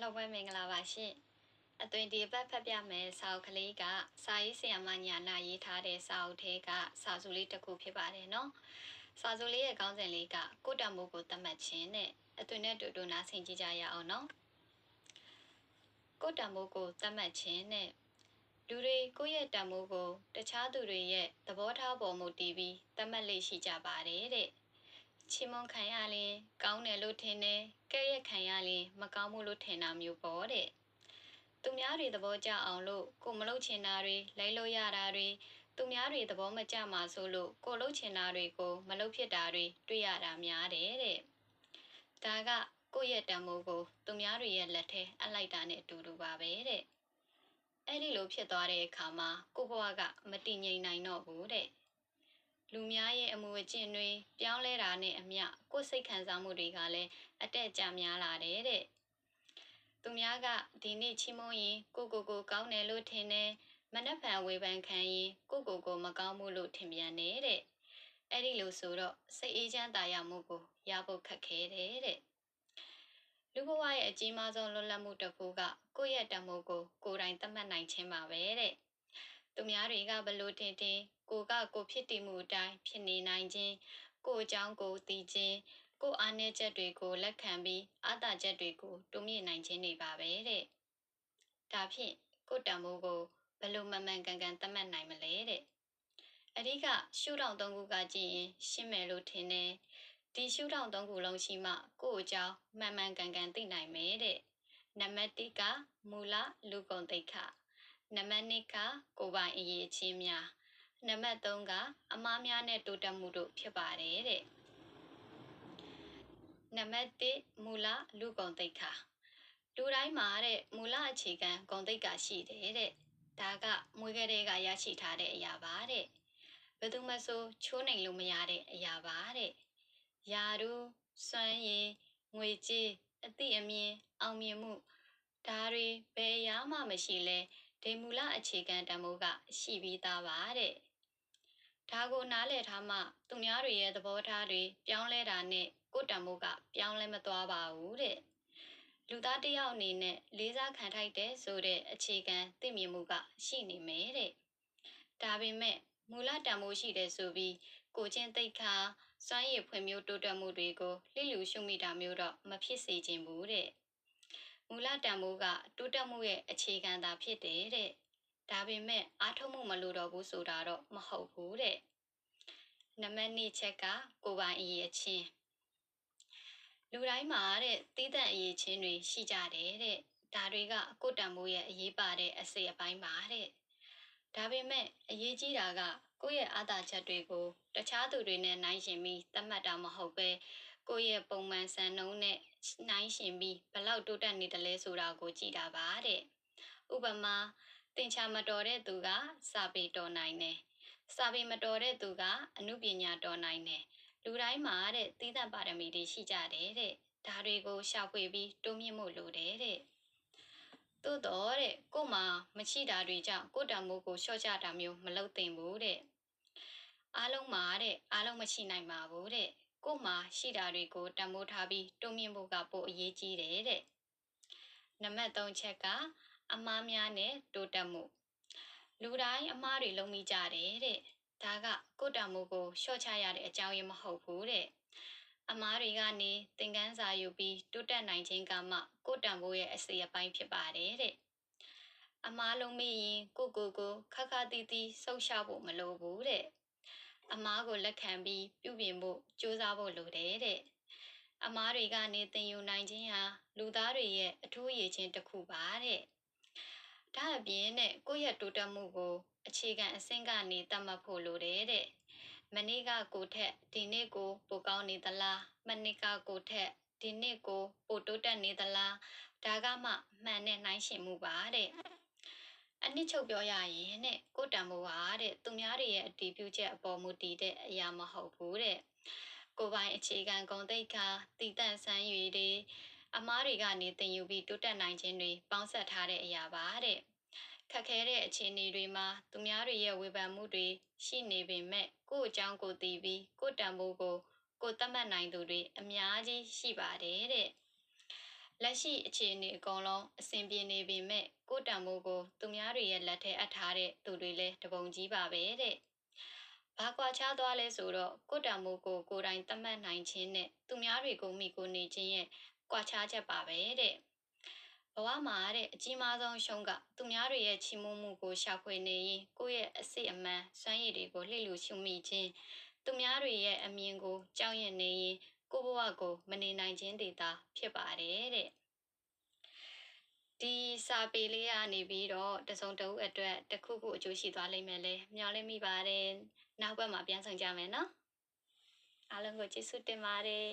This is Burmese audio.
အားလုံးပဲမင်္ဂလာပါရှင်အသွင်ဒီဘက်ဖတ်ပြမယ်စာအုပ်ကလေးကစာရေးဆရာမညာနာရေးထားတဲ့စာအုပ်ထဲကစာစုလေးတစ်ခုဖြစ်ပါတယ်နော်စာစုလေးရဲ့ခေါင်းစဉ်လေးကကိုတမိုးကိုသတ်မှတ်ခြင်းနဲ့အသွင်နဲ့တူတူနားဆင်ကြည့်ကြရအောင်နော်ကိုတမိုးကိုသတ်မှတ်ခြင်းနဲ့လူတွေကိုယ့်ရဲ့တမိုးကိုတခြားသူတွေရဲ့သဘောထားပေါ်မူတည်ပြီးသတ်မှတ်လေးရှိကြပါတယ်တဲ့ ချီမွန်ခံရရင်ကောင်းတယ်လို့ထင်တယ်ကဲ့ရဲ့ခံရရင်မကောင်းဘူးလို့ထင်တာမျိုးပေါ့တဲ့သူများတွေသဘောကျအောင်လို့ကိုမလုပ်ချင်တာတွေလိုက်လို့ရတာတွေသူများတွေသဘောမကျမှဆိုလို့ကိုလုပ်ချင်တာတွေကိုမလုပ်ဖြစ်တာတွေတွေ့ရတာများတယ်တဲ့ဒါကကိုယ့်ရဲ့တံမိုးကိုသူများတွေရဲ့လက်ထဲအလိုက်တာနဲ့အတူတူပါပဲတဲ့အဲ့ဒီလိုဖြစ်သွားတဲ့အခါမှာကိုဘဝကမတည်ငြိမ်နိုင်တော့ဘူးတဲ့ လူများရဲ့အမှုအကျင့်တွေပြောင်းလဲတာနဲ့အမျှကိုယ်စိတ်ခံစားမှုတွေကလည်းအတက်အကျများလာတယ်တဲ့သူများကဒီနေ့ချီးမွမ်းရင်ကိုကိုကိုကောင်းတယ်လို့ထင်တယ်မနှက်ဖန်ဝေဖန်ခံရင်ကိုကိုကိုမကောင်းဘူးလို့ထင်ပြန်တယ်တဲ့အဲ့ဒီလိုဆိုတော့စိတ်အေးချမ်းသာရမှုကိုရဖို့ခက်ခဲတယ်တဲ့လူဘဝရဲ့အကြီးမားဆုံးလွတ်လပ်မှုတစ်ခုကကိုယ့်ရဲ့တမိုးကိုကိုယ်တိုင်သတ်မှတ်နိုင်ခြင်းပါပဲတဲ့သူများတွေကဘလို့တင်တင် ကိုကကိုဖြစ်တည်မှုအတိုင်းဖြစ်နေနိုင်ခြင်းကိုအကြောင်းကိုသိခြင်းကိုအားနည်းချက်တွေကိုလက်ခံပြီးအာသာချက်တွေကိုတိုးမြင့်နိုင်ခြင်းတွေပါပဲတဲ့ဒါဖြင့်ကိုတံမိုးကိုဘလို့မမှန်ကန်ကန်သတ်မှတ်နိုင်မလဲတဲ့အဓိကရှုထောင့်သုံးခုကကြည့်ရင်ရှင်းမယ်လို့ထင်တယ်ဒီရှုထောင့်သုံးခုလုံးရှိမှကိုယ့်အကြောင်းမှန်မှန်ကန်ကန်သိနိုင်မယ်တဲ့နံပါတ်1ကမူလလူကုန်သိက္ခနံပါတ်2ကကိုယ်ပိုင်အရေးချင်းများ နံပါတ်3ကအမားများနဲ့တိုးတက်မှုတို့ဖြစ်ပါတယ်တဲ့နံပါတ်1မူလလူကုန်သိက္ခာလူတိုင်းမှာတဲ့မူလအခြေခံဂုံသိက္ခာရှိတယ်တဲ့ဒါကမွေးကလေးကရရှိထားတဲ့အရာပါတဲ့ဘယ်သူမှဆိုချိုးနိုင်လို့မရတဲ့အရာပါတဲ့ယာရူစွမ်းရည်ငွေကြေးအသည့်အမြင်အောင်မြင်မှုဒါတွေဘယ်အရာမှမရှိလဲဒေမူလအခြေခံတမိုးကရှိပြီးသားပါတဲ့ ဒါကိုနားလည်ထားမှသူများတွေရဲ့သဘောထားတွေပြောင်းလဲတာနဲ့ကိုတံမိုးကပြောင်းလဲမသွားပါဘူးတဲ့လူသားတယောက်အနေနဲ့လေးစားခံထိုက်တဲ့ဆိုတဲ့အခြေခံသိမြင်မှုကရှိနေမယ်တဲ့ဒါပေမဲ့မူလတံမိုးရှိတဲ့ဆိုပြီးကိုချင်းသိက္ခာစွမ်းရည်ဖွံ့ဖြိုးတိုးတက်မှုတွေကိုလှစ်လူရှုမိတာမျိုးတော့မဖြစ်စေချင်ဘူးတဲ့မူလတံမိုးကတိုးတက်မှုရဲ့အခြေခံသာဖြစ်တယ်တဲ့ ဒါပေမဲ့အားထုတ်မှုမလိုတော့ဘူးဆိုတာတော့မဟုတ်ဘူးတဲ့နံပါတ်2ချက်ကကိုပိုင်အရေးချင်းလူတိုင်းမှာတဲ့တီးတန့်အရေးချင်းတွေရှိကြတယ်တဲ့ဒါတွေကကိုတံမိုးရဲ့အရေးပါတဲ့အစိအပိုင်းပါတဲ့ဒါပေမဲ့အရေးကြီးတာကကိုယ့်ရဲ့အာသာချက်တွေကိုတခြားသူတွေနဲ့နိုင်ရှင်ပြီးသတ်မှတ်တာမဟုတ်ပဲကိုယ့်ရဲ့ပုံမှန်စံနှုန်းနဲ့နိုင်ရှင်ပြီးဘလောက်တိုးတက်နေတယ်လဲဆိုတာကိုကြည့်တာပါတဲ့ဥပမာ တင်ချာမတော်တဲ့သူကစာပေတော်နိုင်တယ်စာပေမတော်တဲ့သူကအမှုပညာတော်နိုင်တယ်လူတိုင်းမှာတဲ့သီးသန့်ပါရမီတွေရှိကြတယ်တဲ့ဒါတွေကိုရှာဖွေပြီးတိုးမြင့်မှုလိုတယ်တဲ့သို့တော့တဲ့ကို့မှာမရှိတာတွေကြောင့်ကို့တံမိုးကိုရှော့ချတာမျိုးမလုပ်သင့်ဘူးတဲ့အားလုံးမှာတဲ့အားလုံးမရှိနိုင်ပါဘူးတဲ့ကို့မှာရှိတာတွေကိုတံမိုးထားပြီးတုံ့မြင့်ဖို့ကပိုအရေးကြီးတယ်တဲ့နံပါတ်3ချက်က အမားများနဲ့တိုးတက်မှုလူတိုင်းအမားတွေလုံးမိကြတယ်တဲ့ဒါကကို့တံမိုးကိုရှော့ချရတဲ့အကြောင်းရင်းမဟုတ်ဘူးတဲ့အမားတွေကနေသင်ခန်းစာယူပြီးတိုးတက်နိုင်ခြင်းကမှကိုတံပိုးရဲ့အစီအပိုင်းဖြစ်ပါတယ်တဲ့အမားလုံးမေးရင်ကိုကိုကိုခက်ခါတီးတီးဆုပ်ရှောက်ဖို့မလိုဘူးတဲ့အမားကိုလက်ခံပြီးပြုပြင်ဖို့ကြိုးစားဖို့လိုတယ်တဲ့အမားတွေကနေသင်ယူနိုင်ခြင်းဟာလူသားတွေရဲ့အထူးအရေးချင်းတစ်ခုပါတဲ့ ဒါအပြင်နဲ့ကိုယ့်ရဲ့တိုးတက်မှုကို အခြေခံအဆင့်ကနေတတ်မှတ်ဖို့လိုတယ်တဲ့မနေ့ကကိုထက်ဒီနေ့ကိုပိုကောင်းနေသလားမနေ့ကကိုထက်ဒီနေ့ကိုပိုတိုးတက်နေသလားဒါကမှမှန်တဲ့နှိုင်းရှင်မှုပါတဲ့အနည်းချုပ်ပြောရရင်တဲ့ကိုတံမိုးပါတဲ့သူများတွေရဲ့အတီးပြုချက်အပေါ်မူတည်တဲ့အရာမဟုတ်ဘူးတဲ့ကိုပိုင်အခြေခံဂုဏ်သိက္ခာတည်တံ့ဆန်းရည်တွေ အမားတွေကနေသင်ယူပြီးတိုးတက်နိုင်ခြင်းတွေပေါင်းစပ်ထားတဲ့အရာပါတဲ့ခက်ခဲတဲ့အခြေအနေတွေမှာသူများတွေရဲ့ဝေဖန်မှုတွေရှိနေပေမဲ့ကိုယ့်အကြောင်းကိုသိပြီးကိုယ့်တန်ဖိုးကိုကိုယ်သတ်မှတ်နိုင်သူတွေအများကြီးရှိပါတယ်တဲ့လက်ရှိအခြေအနေအကုန်လုံးအဆင်ပြေနေပေမဲ့ကိုယ့်တန်မိုးကိုသူများတွေရဲ့လက်ထဲအပ်ထားတဲ့သူတွေလည်းတပုံကြီးပါပဲတဲ့။ဘာကွာခြားသွားလဲဆိုတော့ကိုယ့်တန်မိုးကိုကိုယ်တိုင်သတ်မှတ်နိုင်ခြင်းနဲ့သူများတွေကိုမိကိုနေခြင်းရဲ့ ကွာခြားချက်ပါပဲတဲ့။ဘဝမှာတဲ့အကြီးမားဆုံးရှုံးကသူများတွေရဲ့ချီးမွမ်းမှုကိုရှာဖွေနေရင်ကိုယ့်ရဲ့အစစ်အမှန်စွမ်းရည်တွေကိုလှည့်လို့ရှုမိခြင်းသူများတွေရဲ့အမြင်ကိုကြောက်ရွံ့နေရင်ကိုယ့်ဘဝကိုမနေနိုင်ခြင်းတွေသာဖြစ်ပါတယ်တဲ့ဒီစာပေလေးကနေပြီးတော့တစုံတဦးအတွက်တစ်ခုခုအကျိုးရှိသွားလိမ့်မယ်လေမျှော်လင့်မိပါတယ်နောက်ဘက်မှာပြန်ဆောင်ကြမယ်နော်အားလုံးကိုကျေးဇူးတင်ပါတယ်